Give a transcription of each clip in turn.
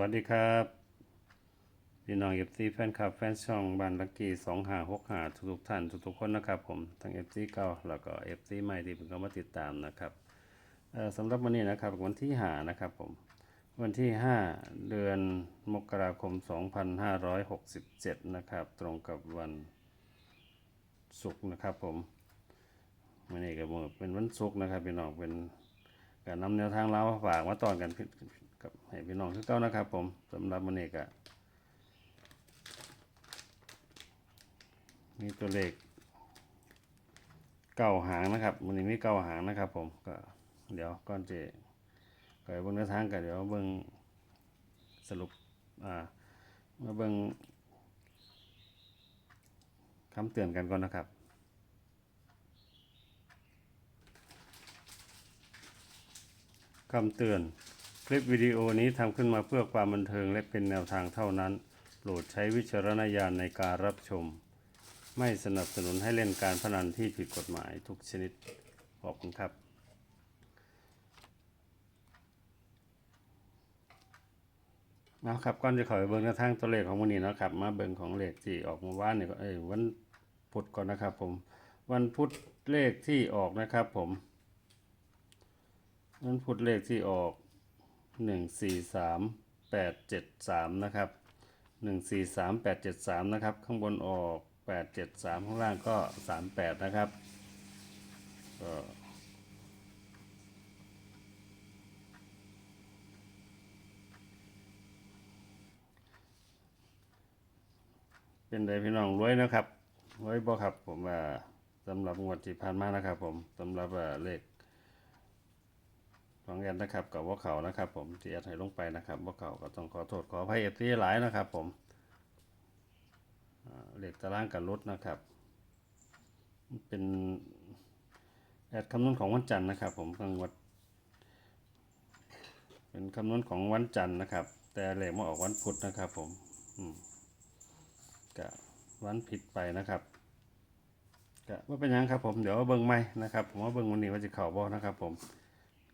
วัสดีครับ พี่น้องเอฟซีแฟนคลับแฟนช่องบ้านลักกี้สองหาหกหาทุกๆท่านทุกๆคนนะครับผมทั้งเอฟซีเก่าแล้วก็เอฟซีใหม่ที่เพิ่งเข้ามาติดตามนะครับสำหรับวันนี้นะครับวันที่หานะครับผมวันที่ 5 เดือนมกราคม 2567 นะครับ ตรงกับวันศุกร์นะครับผมวันนี้ก็เป็นวันศุกร์นะครับพี่น้องเป็นการนำแนวทางเราฝากมาตอนกันพี่ กับให้พี่น้องทุกเก้านะครับผมสำหรับวันนี้ก็มีตัวเลขเก้าหางนะครับมันนี้มีเก้าหางนะครับ ผมก็เดี๋ยวก่อนจะก็เบิ่งแนวทางกันเดี๋ยวเบิ่งสรุปอ่ามาเบิ่งคำเตือนกันก่อนนะครับคำเตือน คลิปวิดีโอนี้ทำขึ้นมาเพื่อความบันเทิงและเป็นแนวทางเท่านั้น โปรดใช้วิจารณญาณในการรับชม ไม่สนับสนุนให้เล่นการพนันที่ผิดกฎหมายทุกชนิด ขอบคุณครับ นะครับก่อนจะขอไปเบิ่งแนวทางตัวเลขของวันนี้นะครับ มาเบิ่งของเลขที่ออกมาว่านนี่ก็เอ้ยวันพุธก่อนนะครับ ผมวันพุธเลขที่ออกนะครับ ผมวันพุธเลขที่ออก หนึ่งสี่สามแปดเจ็ดสามนะครับหนึ่งสี่สามแปดเจ็ดสามนะครับ ข้างบนออกแปดเจ็ดสามข้างล่างก็สามแปดนะครับก็เป็นไดพี่น้องรวยนะครับรวยบ่ครับผมว่าสำหรับงวดที่ผ่านมานะครับผมสำหรับเลข ของแอนนะครับกับว่าเขานะครับ ผมที่แอดให้ลงไปนะครับว่าเขาก็ต้องขอโทษขออภัยเอฟซีหลายนะครับ ผมอ่าเลขตารางกับรถนะครับ เป็นแอดคำนวณของวันจันทร์นะครับ ผมกลางวัดเป็นคำนวณของวันจันทร์นะครับ แต่เหลขมาออกวันพุธนะครับ ผมอืมก็วันผิดไปนะครับก็ว่าเป็นยังครับ ผมเดี๋ยวเบิ่งใหม่นะครับผมว่าเบิ่งวันนี้ว่าจะเข่าบ่นะครับ ผม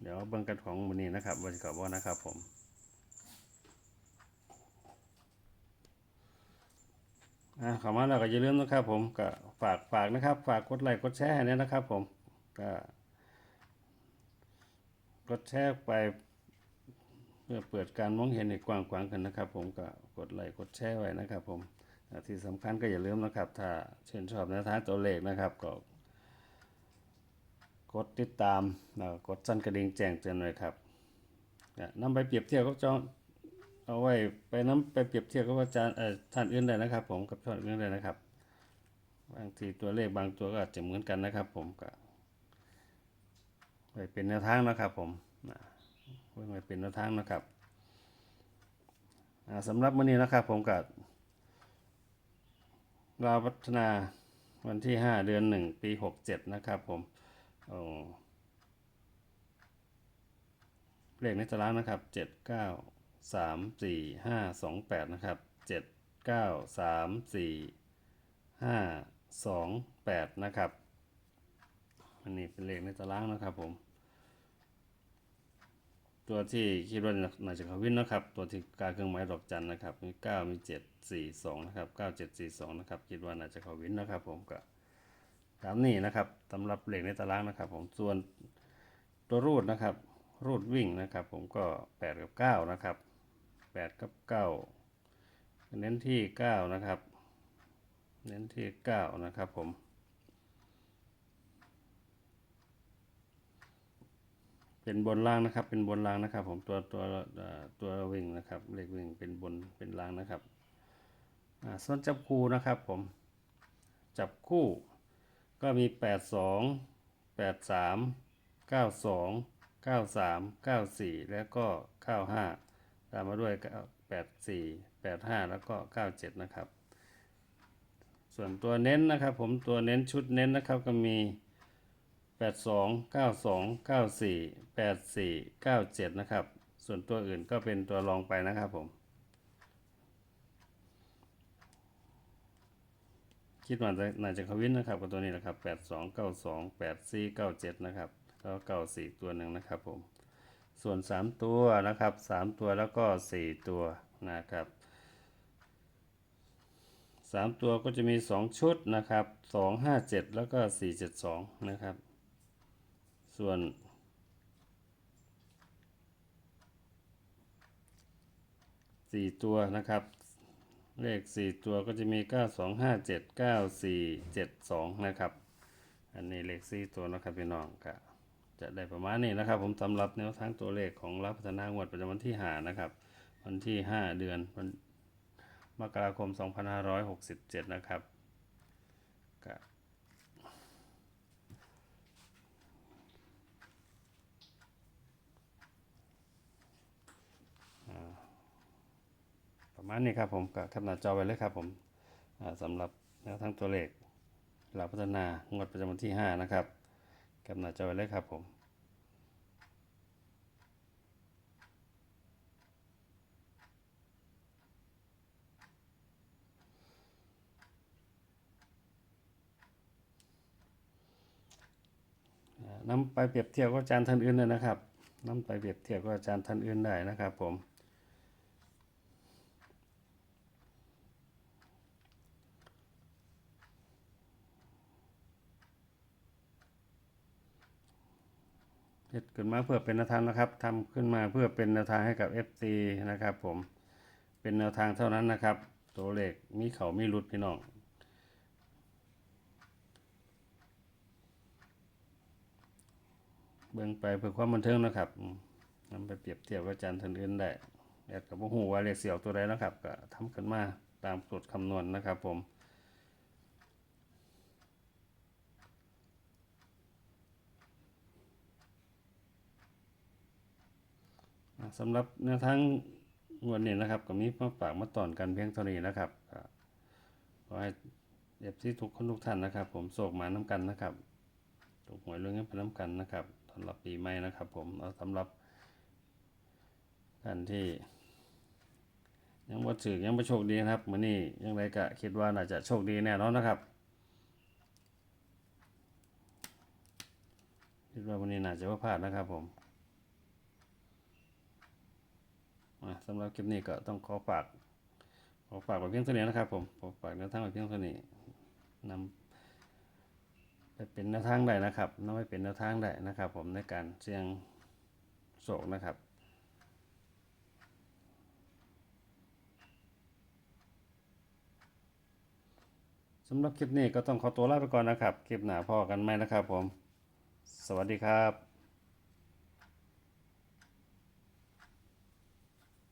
เดี๋ยวเบิ่งกันของมื้อนี้นะครับว่าจะกลับว่านะครับผมอ่าเข้ามาแล้วก็อย่าลืมนะครับผมก็ฝากฝากนะครับ ฝากกดไลค์กดแชร์ให้ด้วยนะครับผมก็กดแชร์ไปเพื่อเปิดการมองเห็นในกว้างขวางกันนะครับ ผมก็กดไลค์กดแชร์ไว้นะครับ ผมที่สำคัญก็อย่าลืมนะครับ ถ้าเช่นชอบแนวทางตัวเลขนะครับก็ กดติดตามแล้วกดสั่นกระดิ่งแจ้งเตือนไว้ครับก็นำไปเปรียบเทียบกับจองเอาไว้ไปน้ำไปเปรียบเทียบกับอาจารย์เอ่อท่านอื่นได้นะครับ ผมกับท่านอื่นได้นะครับ บางทีตัวเลขบางตัวก็อาจจะเหมือนกันนะครับ ผมก็ไว้เป็นแนวทางนะครับผมนะไว้เป็นแนวทางนะครับอ่าสำหรับวันนี้นะครับผมกับลาวพัฒนาวันที่ 5 เดือน 1 ปี 67 นะครับผม เอาเลขในตารางนะครับเจ็ดเก้าสามสี่ห้าสองแปดนะครับเจ็ดเก้าสามสี่ห้าสองแปดนะครับ อันนี้เป็นเลขในตารางนะครับผม ตัวที่คิดว่าน่าจะเขาวินนะครับ ตัวที่การเครื่องหมายดอกจันนะครับ มีเก้ามีเจ็ดสี่สองนะครับเก้าเจ็ดสี่สองนะครับ คิดว่าน่าจะเขาวินนะครับผมก็ ตามนี้นะครับสำหรับเหล็กในตารางนะครับ ผมส่วนตัวรูดนะครับ รูดวิ่งนะครับ ผมก็แปดกับเก้านะครับแปดกับเก้าเน้นที่เก้านะครับ เน้นที่เก้านะครับผมเป็นบนล่างนะครับ เป็นบนล่างนะครับ ผมตัวตัวตัววิ่งนะครับเลขวิ่งเป็นบนเป็นล่างนะครับส่วนจับคู่นะครับ ผมจับคู่ ก็มี 8 2 8 3 9 2 9 3 9 4 แล้วก็ 95 ตามมาด้วย 8 4 8 5 แล้วก็ 97 นะครับ ส่วนตัวเน้นนะครับ ผมตัวเน้นชุดเน้นนะครับก็มี 82 92 94 84 97 นะครับ ส่วนตัวอื่นก็เป็นตัวรองไปนะครับผม คิดว่าจะน่าจะเขาวินนะครับกับตัวนี้นะครับแปดสองเก้าสองแปดสี่เก้าเจ็ดนะครับ แล้วเก้าสี่ตัวหนึ่งนะครับผม ส่วนสามตัวนะครับสามตัวแล้วก็สี่ตัวนะครับสามตัวก็จะมีสองชุดนะครับสองห้าเจ็ดแล้วก็สี่เจ็ดสองนะครับ ส่วนสี่ตัวนะครับ เลขสี่ตัวก็จะมี 9 2 5 7 9 4 7 2 นะครับ อันนี้เลขสี่ตัวนะครับพี่น้องก็จะได้ประมาณนี้นะครับ ผมสำหรับแนวทางตัวเลขของรับพัฒนางวดประจำวันที่ห้านะครับ วันที่ห้าเดือนมกราคมสองพันห้าร้อยหกสิบเจ็ดนะครับก็ ประมาณนี้ครับผมก็แคปหน้าจอไว้เลยครับผมอ่าสำหรับแนวทางตัวเลขหลักพัฒนางวดประจำวันที่ 5 นะครับกำหน้าจอไว้เลยครับผมนำไปเปรียบเทียบกับอาจารย์ท่านอื่นเลยนะครับนำไปเปรียบเทียบกับอาจารย์ท่านอื่นได้นะครับผม เฮ็ดขึ้นมาเพื่อเป็นแนวทางนะครับทำขึ้นมาเพื่อเป็นแนวทางให้กับ FC นะครับ ผมเป็นแนวทางเท่านั้นนะครับ ตัวเลขมีเขามีรุดพี่น้องเบิ่งไปเพื่อความบันเทิงนะครับนำไปเปรียบเทียบกับอาจารย์ท่านอื่นได้แอดกับบ่ฮู้ว่าเลขเสี่ยวตัวใดนะครับ ก็ทำขึ้นมาตามสูตรคำนวณนะครับ ผม สำหรับแนวทางงวดนี้นะครับก็มีมาฝากมาต่อนกันเพียงเท่านี้นะครับขอให้เอฟซีทุกคนทุกท่านนะครับ ผมโศกมาน้ำกันนะครับถูกหวยเรื่องนี้เป็นน้ำกันนะครับสำหรับปีใหม่นะครับ ผมเอาสำหรับท่านที่ ยังบ่ถือยังบ่โชคดีนะครับมื้อนี้ยังไงก็คิดว่าน่าจะโชคดีแน่นอนนะครับคิดว่าวันนี้น่าจะว่าพลาดนะครับผม อะ สำหรับคลิปนี้ก็ต้องขอฝาก ขอฝากไว้เพียงเท่านี้นะครับ ผมขอฝากแนวทางไว้เพียงเท่านี้นำไปเป็นแนวทางได้นะครับนำไปเป็นแนวทางได้นะครับ ผมในการเสี่ยงโศกนะครับสำหรับคลิปนี้ก็ต้องขอตัวลาไปก่อนนะครับ คลิปหน้าพอกันไหมนะครับผม สวัสดีครับ